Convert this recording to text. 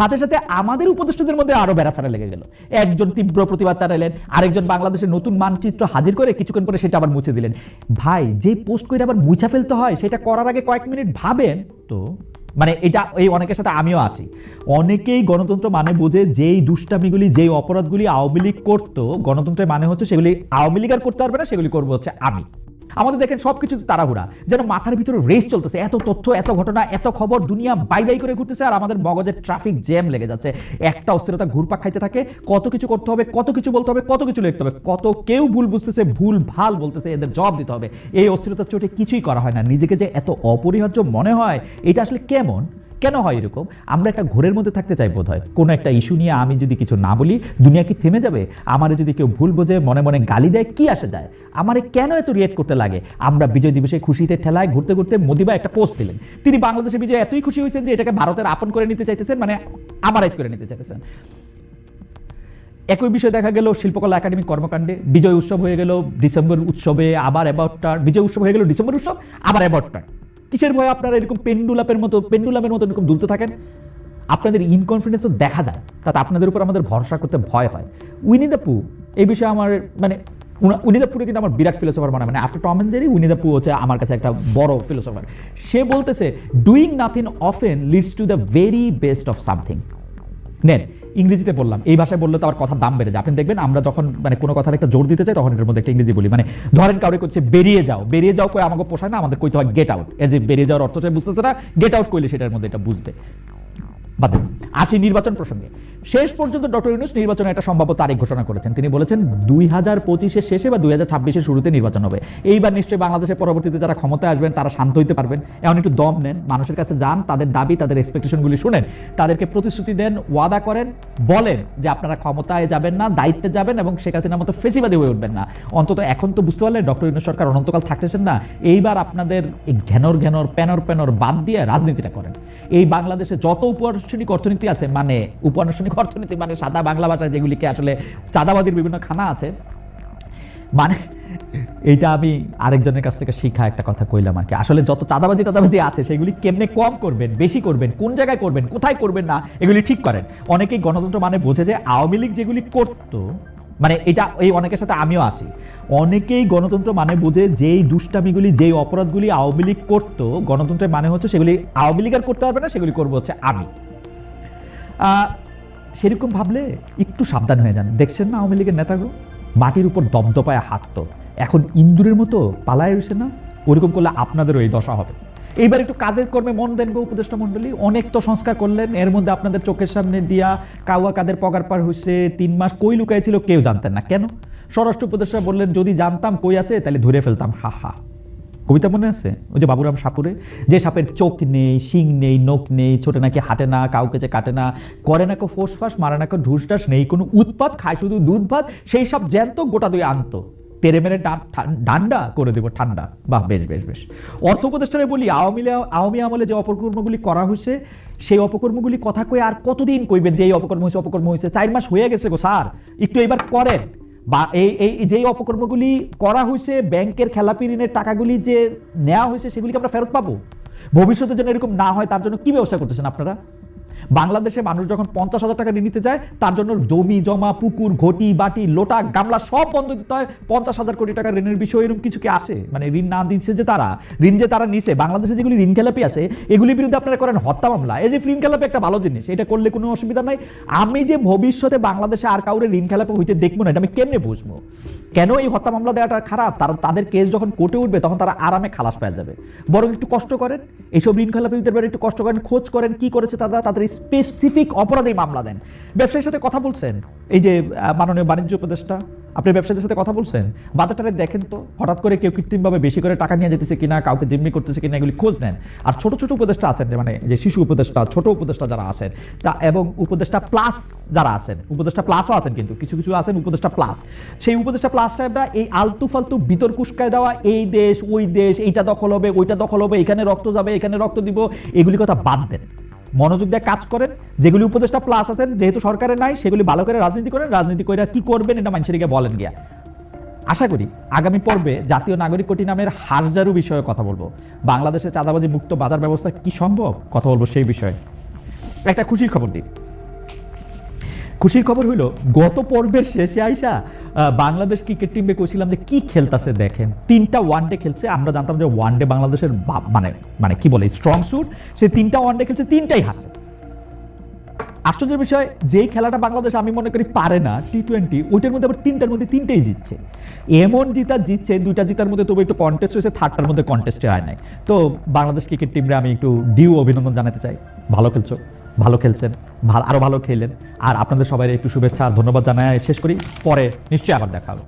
সাথে সাথে আমাদের উপদেষ্টাদের মধ্যে আরও বেড়াছাড়া লেগে গেল। একজন তীব্র প্রতিবাদ চালাইলেন আরেকজন বাংলাদেশের নতুন মানচিত্র হাজির করে কিছুক্ষণ পরে সেটা আবার মুছে দিলেন। ভাই, যে পোস্ট করে আবার মুছা ফেলতে হয়, সেটা করার আগে কয়েক মিনিট ভাবেন তো। মানে এটা এই অনেকের সাথে আমিও আসি অনেকেই গণতন্ত্র মানে বোঝে যেই দুষ্টামিগুলি, যেই অপরাধগুলি আওয়ামী লীগ করতো, গণতন্ত্রের মানে হচ্ছে সেগুলি আওয়ামী লীগ আর করতে পারবে না, সেগুলি করব হচ্ছে আমি। আমাদের দেখেন সব কিছু তাড়াহুড়া। যেন মাথার ভিতরে রেস চলতেছে, এত তথ্য, এত ঘটনা, এত খবর, দুনিয়া বাই বাই করে ঘুরতেছে আর আমাদের মগজের ট্রাফিক জ্যাম লেগে যাচ্ছে। একটা অস্থিরতা ঘুরপাক খাইতে থাকে, কত কিছু করতে হবে, কত কিছু বলতে হবে, কত কিছু লিখতে হবে, কত কেউ ভুল বুঝতেছে, ভুল ভালো বলতেছে, এদের জবাব দিতে হবে। এই অস্থিরতার চোটে কিছুই করা হয় না। নিজেকে যে এত অপরিহার্য মনে হয়, এটা আসলে কেমন? কেন হয় এরকম? আমরা একটা ঘোরের মধ্যে থাকতে চাই বোধ হয় কোনো একটা ইস্যু নিয়ে আমি যদি কিছু না বলি, দুনিয়া কি থেমে যাবে? আমারে যদি কেউ ভুল বোঝে, মনে মনে গালি দেয়, কি আসে যায়? আমারে কেন এত রিয়েক্ট করতে লাগে? আমরা বিজয় দিবসে খুশিতে ঠেলায় ঘুরতে ঘুরতে মোদিবা একটা পোস্ট দিলেন। তিনি বাংলাদেশে বিজয় এতই খুশি হয়েছেন যে এটাকে ভারতের আপন করে নিতে চাইতেছেন মানে আমারাইজ করে নিতে চাইতেছেন। একই বিষয় দেখা গেল, শিল্পকলা একাডেমি কর্মকাণ্ডে। বিজয় উৎসব হয়ে গেল, ডিসেম্বর উৎসবে আবার অ্যাবাউটটার বিজয় উৎসব হয়ে গেল, ডিসেম্বর উৎসব, আবার অ্যাবাউটটার কিসের ভয়ে আপনারা এরকম পেন্ডুলাপের মতো, পেন্ডুলামের মতো এরকম দুলতে থাকেন? আপনাদের ইনকনফিডেন্স তো দেখা যায়, তাতে আপনাদের উপর আমাদের ভরসা করতে ভয় হয় উইনি দ্য পু এই বিষয়ে আমার মানে উনা- উনি দ্য পুরে কিন্তু আমার বিরাট ফিলোসফার মনে। মানে after Tom and Jerry Winnie the Pooh হচ্ছে আমার কাছে একটা বড় ফিলোসফার সে বলতেছে doing nothing often leads to the very best of something নেন ইংরেজিতে বললাম। এই ভাষায় বললে তো আমার কথা দাম বেড়ে যায়। আপনি দেখবেন, আমরা যখন মানে কোনো কথার একটা জোর দিতে চাই, তখন এটার মধ্যে একটা ইংরেজি বলি। মানে ধরেন কাউকে করছে বেরিয়ে যাও। বেরিয়ে যাও কয়ে আমাকে পোষায় না? আমাদের কইতে হয় গেট আউট এই যে বেরিয়ে যাওয়ার অর্থটা বুঝতেছে না গেট আউট করলে সেটার মধ্যে এটা বুঝবে। বাদ আসি নির্বাচন প্রসঙ্গে। শেষ পর্যন্ত ডক্টর ইউনুস নির্বাচনে একটা সম্ভাব্য তারিখ ঘোষণা করেছেন। তিনি বলেছেন, দুই হাজার পঁচিশের শেষে বা দুই হাজার ছাব্বিশের শুরুতে নির্বাচন হবে। এইবার নিশ্চয়ই বাংলাদেশের পরবর্তীতে যারা ক্ষমতায় আসবেন, তারা শান্ত হইতে পারবেন। এমন একটু দম নেন, মানুষের কাছে যান, তাদের দাবি, তাদের এক্সপেকটেশনগুলি শুনেন। তাদেরকে প্রতিশ্রুতি দেন, ওয়াদা করেন, বলেন যে আপনারা ক্ষমতায় যাবেন না, দায়িত্বে যাবেন এবং শেখ হাসিনার মতো ফেসিবাদী হয়ে উঠবেন না। অন্তত এখন তো বুঝতে পারলেন, ডক্টর ইউনুস সরকার অনন্তকাল থাকতেছেন না। এইবার আপনাদের এই ঘ্যানর ঘ্যানর, প্যানর প্যানর বাদ দিয়ে রাজনীতিটা করেন। এই বাংলাদেশে যত উপানুষ্ঠানিক অর্থনীতি আছে মানে উপানুষ্ঠানিক অর্থনীতি মানে সাদা বাংলা ভাষায় যেগুলিকে আসলে চাঁদাবাজির বিভিন্ন খানা আছে। মানে এইটা আমি আরেকজনের কাছ থেকে শিখা একটা কথা কইলাম আর কি। আসলে যত চাঁদাবাজি টাদাবাজি আছে, সেগুলি কেমনে কম করবেন, বেশি করবেন, কোন জায়গায় করবেন, কোথায় করবেন না, এগুলি ঠিক করেন। অনেকেই গণতন্ত্র মানে বোঝে যে আওয়ামী লীগ যেগুলি করতো মানে এটা এই অনেকের সাথে আমিও আসি। অনেকেই গণতন্ত্র মানে বোঝে যেই দুষ্টামিগুলি, যেই অপরাধগুলি আওয়ামী লীগ করতো, গণতন্ত্রের মানে হচ্ছে সেগুলি আওয়ামী লীগ আর করতে পারবে না, সেগুলি করব হচ্ছে আমি। সেরকম ভাবলে একটু সাবধান হয়ে যান। দেখছেন না আওয়ামী লীগের নেতাগুলো মাটির উপর দপদপায় তো এখন ইন্দুরের মতো পালায় রয়েছে না, ওরকম করলে আপনাদেরও এই দশা হবে। এইবার একটু কাজের কর্মে মন দেন গো উপদেষ্টা মণ্ডলী। অনেক তো সংস্কার করলেন, এর মধ্যে আপনাদের চোখের সামনে দিয়া কাউয়া কাদের পগার পার হয়েছে তিন মাস কই লুকাই ছিল কেউ জানতেন না। কেন? স্বরাষ্ট্র উপদেষ্টা বললেন, যদি জানতাম কই আছে, তাহলে ধরে ফেলতাম। হা হা। কবিতা মনে আছে? ওই যে বাবুরাম সাপুরে? যে সাপের চোখ নেই, শিং নেই, নখ নেই, ছোটে নাকি হাঁটে না, কাউকে যে কাটে না, করে না কো ফোস ফাঁস, মারে না ঢুস টাস নেই কোনো উৎপাত, খায় শুধু দুধ ভাত, সেই সব জ্যান্ত গোটা দুই আনতো। তেরে মেরে ডান্ডা করে দেবো ঠান্ডা। বাহ, বেশ বেশ বেশ। অর্থ উপদেষ্টারে বলি, আওয়ামী আওয়ামী আমলে যে অপকর্মগুলি করা হয়েছে, সেই অপকর্মগুলি কথা কয়ে আর কতদিন কইবেন যে এই অপকর্ম হয়েছে অপকর্ম হয়েছে? চার মাস হয়ে গেছে গো স্যার। একটু এবার করেন। বা এই এই যেই অপকর্মগুলি করা হয়েছে, ব্যাংকের খেলাপি ঋণের টাকাগুলি যে নেওয়া হয়েছে, সেগুলিকে আমরা ফেরত পাবো? ভবিষ্যতের জন্য এরকম না হয়, তার জন্য কি ব্যবস্থা করতেছেন আপনারা? বাংলাদেশে মানুষ যখন পঞ্চাশ হাজার টাকা ঋণ নিতে যায়, তার জন্য জমি, জমা, পুকুর, ঘটি, বাটি, লোটা, গামলা সব বন্ধ দিতে হয়। পঞ্চাশ হাজার কোটি টাকা ঋণের বিষয়ে এরকম কিছু কি আসে মানে ঋণ না দিচ্ছে যে তারা? ঋণ যে তারা নিছে, বাংলাদেশে যেগুলি ঋণ খেলাপি আছে, এগুলির বিরুদ্ধে আপনারা করেন হত্যা মামলা। এই যে ঋণ খেলাপি একটা ভালো জিনিস, এটা করলে কোনো অসুবিধা নাই। আমি যে ভবিষ্যতে বাংলাদেশে আর কাউরে ঋণ খেলাপি হইতে দেখব না, এটা আমি কেমনে বুঝব? কেন এই হত্যা মামলা দেওয়াটা খারাপ? তারা তাদের কেস যখন কোর্টে উঠবে, তখন তারা আরামে খালাস পাওয়া যাবে। বরং একটু কষ্ট করেন। এইসব ঋণ খেলাপিদের ব্যাপারে একটু কষ্ট করেন, খোঁজ করেন কি করেছে তারা, তাদের স্পেসিফিক অপরাধে মামলা দেন। ব্যবসায়ীর সাথে কথা বলছেন। এই যে মাননীয় বাণিজ্য উপদেষ্টা। আপনি ব্যবসায়ীদের সাথে কথা বলছেন, বাজারটারে দেখেন তো, হঠাৎ করে কেউ কৃত্রিমভাবে বেশি করে টাকা নিয়ে যেতেছে কিনা, কাউকে জিম্মি করতেছে কিনা, এগুলি খোঁজ নেন। আর ছোট ছোট উপদেষ্টা আছেন মানে যে শিশু উপদেষ্টা, ছোট উপদেষ্টা যারা আছেন, তা এবং উপদেষ্টা প্লাস যারা আছেন, উপদেষ্টা প্লাসও আছেন কিন্তু, কিছু কিছু আছেন উপদেষ্টা প্লাস। সেই উপদেষ্টা প্লাস সাহেবরা এই আলতু ফালতু বিতর্ক উস্কায় দেওয়া, এই দেশ, ওই দেশ, এইটা দখল হবে, ওইটা দখল হবে, এখানে রক্ত যাবে, এখানে রক্ত দিব, এগুলি কথা বাদ দেন। মনোযোগ দিয়ে কাজ করেন, যেগুলি উপদেষ্টা প্লাস আছেন, যেহেতু সরকারের নাই, সেগুলি ভালো করে রাজনীতি করেন, রাজনীতি করে কি করবেন এটা মানুষের গিয়ে বলেন গিয়া। আশা করি আগামী পর্বে জাতীয় নাগরিক কোটি নামের হারজারু বিষয়ে কথা বলব। বাংলাদেশে চাঁদাবাজি মুক্ত বাজার ব্যবস্থা কি সম্ভব? কথা বলব সেই বিষয়ে। একটা খুশির খবর দিই। খুশির খবর হইল, গত পর্বের শেষে আইসা বাংলাদেশ ক্রিকেট টিমে কইছিলাম যে কি খেলতাছে দেখেন। তিনটা ওয়ানডে খেলছে, আমরা জানতাম যে ওয়ানডে বাংলাদেশের মানে মানে কি বলে স্ট্রং সুট সে তিনটা ওয়ানডে খেলছে, তিনটাই হাসে আশ্চর্যের বিষয়, যেই খেলাটা বাংলাদেশ আমি মনে করি পারে না টি টোয়েন্টি ওইটার মধ্যে আবার তিনটার মধ্যে তিনটেই জিতছে। এমন জিতা জিতছে, দুইটা জিতার মধ্যে তবু একটু কন্টেস্ট হয়েছে থার্ডটার মধ্যে কন্টেস্টে হয় নাই। তো বাংলাদেশ ক্রিকেট টিমরে আমি একটু ডিউ অভিনন্দন জানাতে চাই। ভালো খেলছো। ভালো খেলছেন ভালো আরও ভালো খেলেন আর আপনাদের সবাই একটু শুভেচ্ছা আর ধন্যবাদ জানায় শেষ করি। পরে নিশ্চয়ই আবার দেখা হবে।